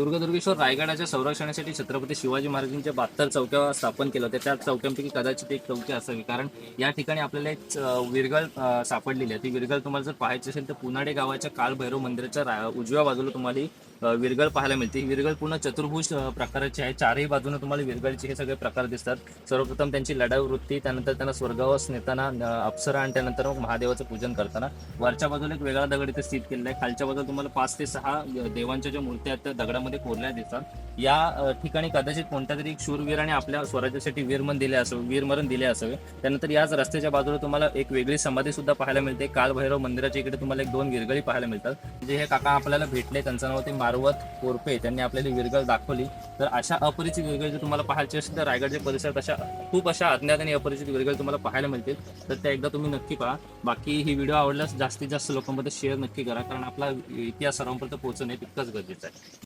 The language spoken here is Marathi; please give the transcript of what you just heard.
दुर्गदुर्गेश्वर रायगडाच्या संरक्षणासाठी छत्रपती शिवाजी महाराजांच्या बहात्तर चौक्या स्थापन केलं होत्या. त्या चौक्यांपैकी कदाचित एक चौकी असावी. कारण या ठिकाणी आपल्याला एक विरगळ सापडलेली आहे. ती विरगळ तुम्हाला जर पाहायची असेल तर पुनाडे गावाच्या कालभैरव मंदिराच्या उजव्या बाजूला तुम्हाला विरगळ पाहायला मिळते. विरगळ पूर्ण चतुर्भुज अं, प्रकाराची आहे. चारही बाजूने तुम्हाला विरगळचे हे सगळे प्रकार दिसतात. सर्वप्रथम त्यांची लढाऊ वृत्ती त्यानंतर त्यांना स्वर्गावास नेताना अप्सरा आणि त्यानंतर मग महादेवाचं पूजन करताना. वरच्या बाजूला एक वेगळा दगड इथे स्थित केलेला आहे. खालच्या बाजूला तुम्हाला पाच ते सहा देवांच्या ज्या मूर्त्या आहेत त्या दगडामध्ये कोरल्या दिसतात. या ठिकाणी कदाचित कोणत्या तरी एक शूरवीराने आपल्या स्वराज्यासाठी वीरमन दिले असावे वीरमरण दिले असावे. त्यानंतर याच रस्त्याच्या बाजूला तुम्हाला एक वेगळी समाधी सुद्धा पाहायला मिळते. कालभैरव मंदिराच्या इकडे तुम्हाला एक दोन विरगळी पाहायला मिळतात. जे हे काका आपल्याला भेटले त्यांचं नाव ते मारवत कोरपे त्यांनी आपल्याला विरगळ दाखवली. तर अशा अपरिचित विरगळ जर तुम्हाला पाहायची असेल तर रायगडच्या परिसरात अशा खूप अशा अज्ञात आणि अपरिचित विरगळ तुम्हाला पाहायला मिळतील. तर त्या एकदा तुम्ही नक्की पहा. बाकी ही व्हिडिओ आवडल्यास जास्तीत जास्त लोकांमध्ये शेअर नक्की करा कारण आपला इतिहास सर्वांपर्यंत पोहोचणे तितकंच गरजेचं आहे.